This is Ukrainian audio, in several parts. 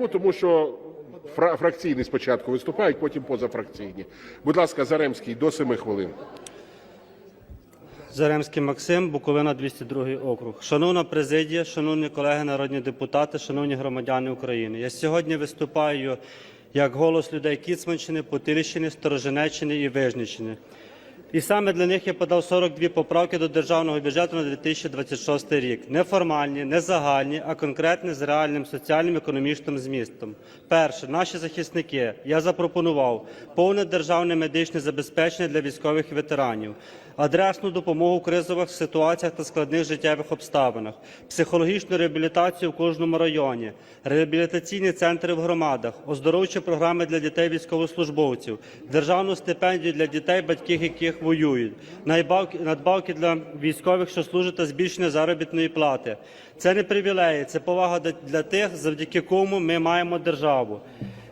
Чому? Тому що фра- фракційні спочатку виступають, потім позафракційні. Будь ласка, Заремський, до 7 хвилин. Заремський Максим, Буковина, 202 округ. Шановна президія, шановні колеги народні депутати, шановні громадяни України. Я сьогодні виступаю як голос людей Кіцманщини, Путилівщини, Сторожинеччини і Вижниччини. І саме для них я подав 42 поправки до державного бюджету на 2026 рік. Не формальні, не загальні, а конкретні з реальним соціальним економічним змістом. Перше, наші захисники. Я запропонував повне державне медичне забезпечення для військових ветеранів, адресну допомогу в кризових ситуаціях та складних життєвих обставинах, психологічну реабілітацію в кожному районі, реабілітаційні центри в громадах, оздоровчі програми для дітей військовослужбовців, державну стипендію для дітей, батьків яких воюють, надбавки для військових, що служать та збільшення заробітної плати. Це не привілеї, це повага для тих, завдяки кому ми маємо державу.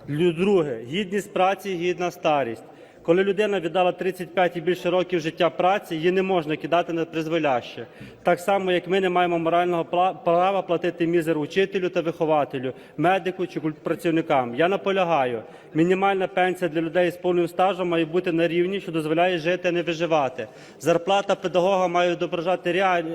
Друге, гідність праці, гідна старість. Коли людина віддала 35 і більше років життя праці, її не можна кидати на призволяще. Так само, як ми не маємо морального права платити мізер учителю та вихователю, медику чи культпрацівникам. Я наполягаю, мінімальна пенсія для людей з повним стажем має бути на рівні, що дозволяє жити, а не виживати. Зарплата педагога має відображати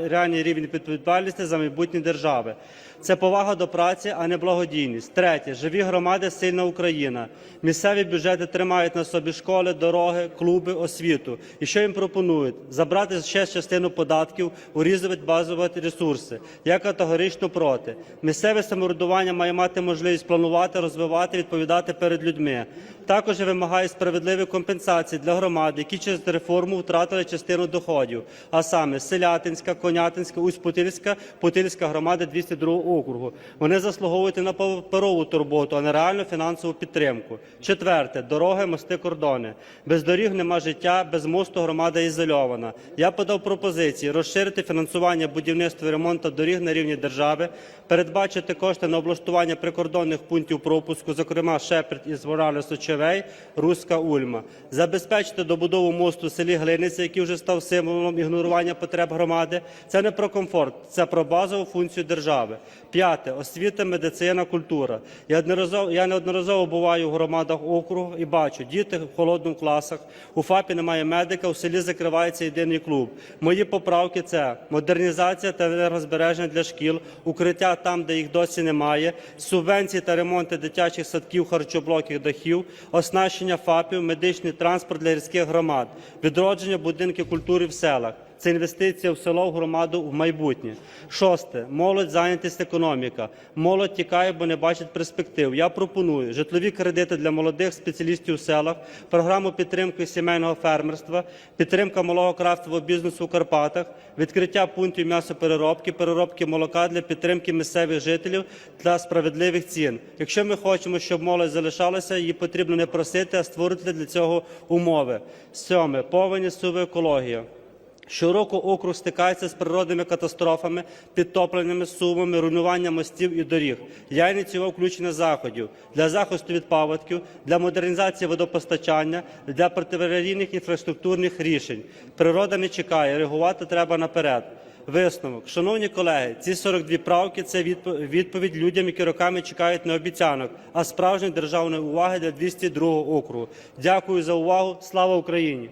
реальний рівень відповідальності за майбутнє держави. Це повага до праці, а не благодійність. Третє живі громади, сильна Україна. Місцеві бюджети тримають на собі школи, дороги, клуби, освіту. І що їм пропонують? Забрати ще частину податків, урізувати базові ресурси. Я категорично проти. Місцеве самоврядування має мати можливість планувати, розвивати, відповідати перед людьми. Також я вимагаю справедливі компенсації для громад, які через реформу втратили частину доходів, а саме Селятинська, Конятинська, Усть-Путильська, Путильська громади 202 округу. Вони заслуговують на паперову турботу, а не реальну фінансову підтримку. Четверте дороги, мости, кордони. Без доріг нема життя, без мосту громада ізольована. Я подав пропозиції розширити фінансування будівництва і ремонту доріг на рівні держави, передбачити кошти на облаштування прикордонних пунктів пропуску, зокрема Шепет із Ворали Сочевей, Руська Ульма, забезпечити добудову мосту в селі Глиниця, який вже став символом ігнорування потреб громади. Це не про комфорт, це про базову функцію держави. П'яте освіта, медицина, культура. Я неодноразово, буваю в громадах округу і бачу, діти в холодних класах, у ФАПі немає медика, у селі закривається єдиний клуб. Мої поправки це модернізація та енергозбереження для шкіл, укриття там, де їх досі немає, субвенції та ремонти дитячих садків, харчоблоків, дахів, оснащення ФАПів, медичний транспорт для гірських громад, відродження будинків культури в селах. Це інвестиція в село, в громаду, в майбутнє. Шосте молодь, зайнятість, економіка. Молодь тікає, бо не бачить перспектив. Я пропоную житлові кредити для молодих спеціалістів в селах, програму підтримки сімейного фермерства, підтримка малого крафтового бізнесу у Карпатах, відкриття пунктів м'ясопереробки, переробки молока для підтримки місцевих жителів та справедливих цін. Якщо ми хочемо, щоб молодь залишалася, її потрібно не просити, а створити для цього умови. Сьоме повені суви екологія. Щороку округ стикається з природними катастрофами, підтопленнями, сумами, руйнуванням мостів і доріг. Я ініціював включення заходів для захисту від паводків, для модернізації водопостачання, для протиаварійних інфраструктурних рішень. Природа не чекає, реагувати треба наперед. Висновок, шановні колеги, ці 42 правки це відповідь людям, які роками чекають на обіцянок, а справжньої державної уваги для 202 округу. Дякую за увагу. Слава Україні!